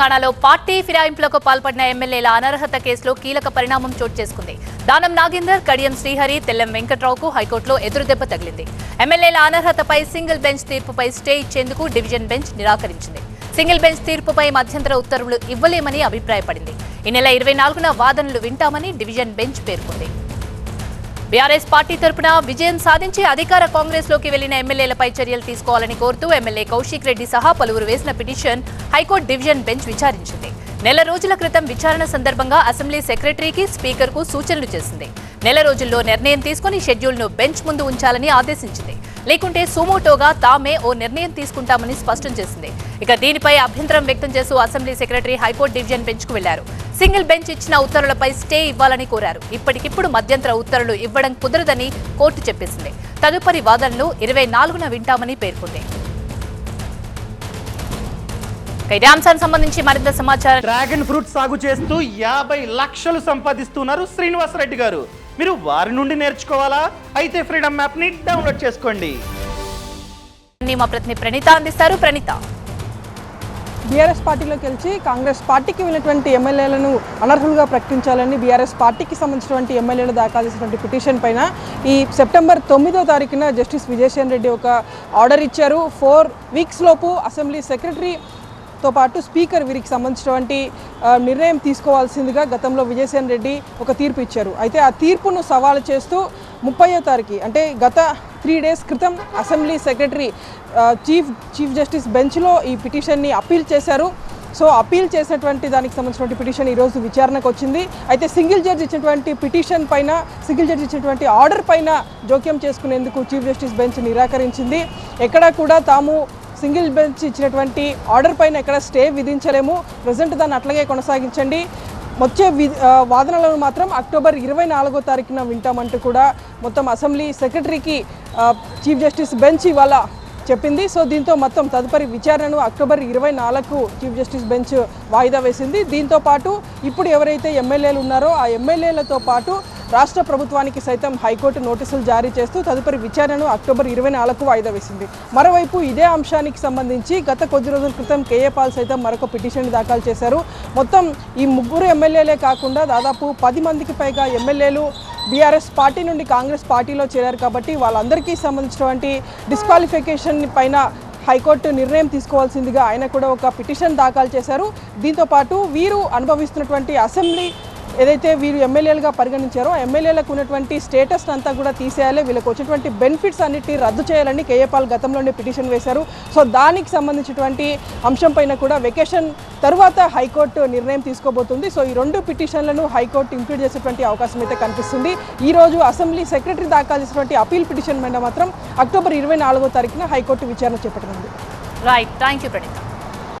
తెలంగాణలో పార్టీ ఫిరాయింపులకు పాల్పడిన ఎమ్మెల్యేల అనర్హత కేసులో కీలక పరిణామం చోటు చేసుకుంది. దానం నాగేందర్ కడియం శ్రీహరి తెల్లం వెంకట్రావుకు హైకోర్టులో ఎదురుదెబ్బ తగిలింది. ఎమ్మెల్యేల అనర్హతపై సింగిల్ బెంచ్ తీర్పుపై స్టే ఇచ్చేందుకు డివిజన్ బెంచ్ నిరాకరించింది. సింగిల్ బెంచ్ తీర్పుపై మధ్యంతర ఉత్తర్వులు ఇవ్వలేమని అభిప్రాయపడింది. ఈ నెల ఇరవై నాలుగున వాదనలు వింటామని డివిజన్ బెంచ్ పేర్కొంది. బీఆర్ఎస్ పార్టీ తరపున విజయం సాధించి అధికార కాంగ్రెస్లోకి వెళ్ళిన ఎమ్మెల్యేలపై చర్యలు తీసుకోవాలని కోరుతూ ఎమ్మెల్యే కౌశిక్ రెడ్డి సహా పలువురు వేసిన petition high court division bench విచారించింది. నెల రోజుల క్రితం విచారణ సందర్భంగా అసెంబ్లీ సెక్రటరీకి స్పీకర్కు సూచనలు చేసింది. నెల రోజుల్లో నిర్ణయం తీసుకుని షెడ్యూల్ను బెంచ్ ముందు ఉంచాలని ఆదేశించింది. లేకుంటే సుమోటోగా తామే ఓ నిర్ణయం తీసుకుంటామని స్పష్టం చేసింది. ఇక దీనిపై అభ్యంతరం వ్యక్తం చేస్తూ assembly secretary high court division బెంచ్కు వెళ్ళారు. సింగిల్ బెంచ్ ఇచ్చిన ఉత్తర్వులపై స్టే ఇవ్వాలని కోరారు. ఇప్పటికిప్పుడు మధ్యంతర ఉత్తర్వులు ఇవ్వడం కుదరదని కోర్టు చెప్పేసింది. తదుపరి వాదనలు ఇరవై నాలుగున వింటామని పేర్కొంది. ఇదే అంశానికి సంబంధించి మరింత సమాచారం. డ్రాగన్ ఫ్రూట్ సాగు చేస్తూ యాభై లక్షలు సంపాదిస్తున్నారు శ్రీనివాసరెడ్డి గారు. మీరు వారి నుండి నేర్చుకోవాలా? అయితే ఫ్రీడమ్ యాప్ని డౌన్లోడ్ చేసుకోండి. మా ప్రతినిధి ప్రణీత అందిస్తారు. ప్రణీత. బీఆర్ఎస్ పార్టీలోకి గెలిచి కాంగ్రెస్ పార్టీకి వెళ్ళినటువంటి ఎమ్మెల్యేలను అనర్హులుగా ప్రకటించాలని బీఆర్ఎస్ పార్టీకి సంబంధించినటువంటి ఎమ్మెల్యేలు దాఖలు చేసినటువంటి పిటిషన్ పైన ఈ సెప్టెంబర్ తొమ్మిదో తారీఖున జస్టిస్ విజయసేన్ రెడ్డి ఒక ఆర్డర్ ఇచ్చారు. ఫోర్ వీక్స్ లోపు అసెంబ్లీ సెక్రటరీ తో పాటు స్పీకర్ వీరికి సంబంధించినటువంటి నిర్ణయం తీసుకోవాల్సిందిగా గతంలో విజయసేన్ రెడ్డి ఒక తీర్పు ఇచ్చారు. అయితే ఆ తీర్పును సవాలు చేస్తూ ముప్పయో తారీఖు అంటే గత త్రీ డేస్ క్రితం assembly secretary chief chief justice బెంచ్లో ఈ పిటిషన్ని అప్పీల్ చేశారు. సో అప్పీల్ చేసినటువంటి దానికి సంబంధించినటువంటి పిటిషన్ ఈరోజు విచారణకు వచ్చింది. అయితే సింగిల్ జడ్జి ఇచ్చినటువంటి పిటిషన్ పైన సింగిల్ జడ్జి ఇచ్చినటువంటి ఆర్డర్ పైన జోక్యం చేసుకునేందుకు చీఫ్ జస్టిస్ బెంచ్ నిరాకరించింది. ఎక్కడా కూడా తాము సింగిల్ బెంచ్ ఇచ్చినటువంటి ఆర్డర్ పైన ఎక్కడ స్టే విధించలేము. ప్రజెంట్ దాన్ని అట్లాగే కొనసాగించండి. వచ్చే వి వాదనలను మాత్రం అక్టోబర్ ఇరవై నాలుగో తారీఖున వింటామంటూ కూడా మొత్తం అసెంబ్లీ సెక్రటరీకి చీఫ్ జస్టిస్ బెంచ్ ఇవాళ చెప్పింది. సో దీంతో మొత్తం తదుపరి విచారణను అక్టోబర్ ఇరవై నాలుగు చీఫ్ జస్టిస్ బెంచ్ వాయిదా వేసింది. దీంతో పాటు ఇప్పుడు ఎవరైతే ఎమ్మెల్యేలు ఉన్నారో ఆ ఎమ్మెల్యేలతో పాటు రాష్ట్ర ప్రభుత్వానికి సైతం హైకోర్టు నోటీసులు జారీ చేస్తూ తదుపరి విచారణను అక్టోబర్ ఇరవై నాలుగు వాయిదా వేసింది. మరోవైపు ఇదే అంశానికి సంబంధించి గత కొద్ది రోజుల క్రితం కేఏ పాల్ సైతం మరొక పిటిషన్ దాఖలు చేశారు. మొత్తం ఈ ముగ్గురు ఎమ్మెల్యేలే కాకుండా దాదాపు పది మందికి పైగా ఎమ్మెల్యేలు బీఆర్ఎస్ పార్టీ నుండి కాంగ్రెస్ పార్టీలో చేరారు కాబట్టి వాళ్ళందరికీ సంబంధించినటువంటి డిస్క్వాలిఫికేషన్ పైన హైకోర్టు నిర్ణయం తీసుకోవాల్సిందిగా ఆయన కూడా ఒక పిటిషన్ దాఖలు చేశారు. దీంతో పాటు వీరు అనుభవిస్తున్నటువంటి అసెంబ్లీ ఏదైతే వీరు ఎమ్మెల్యేలుగా పరిగణించారో ఎమ్మెల్యేలకు ఉన్నటువంటి స్టేటస్ అంతా కూడా తీసేయాలి. వీళ్ళకి వచ్చినటువంటి బెనిఫిట్స్ అన్నిటి రద్దు చేయాలని కేఏపాల్ గతంలోనే పిటిషన్ వేశారు. సో దానికి సంబంధించినటువంటి అంశం పైన కూడా వెకేషన్ తర్వాత హైకోర్టు నిర్ణయం తీసుకోబోతుంది. సో ఈ రెండు పిటిషన్లను హైకోర్టు ఇంక్లూడ్ చేసేటువంటి అవకాశం అయితే కనిపిస్తుంది. ఈ రోజు అసెంబ్లీ సెక్రటరీ దాఖలు చేసినటువంటి అపీల్ పిటిషన్ మీద మాత్రం అక్టోబర్ ఇరవై నాలుగో తారీఖున హైకోర్టు విచారణ చేపట్టనుంది. Right thank you Praneetha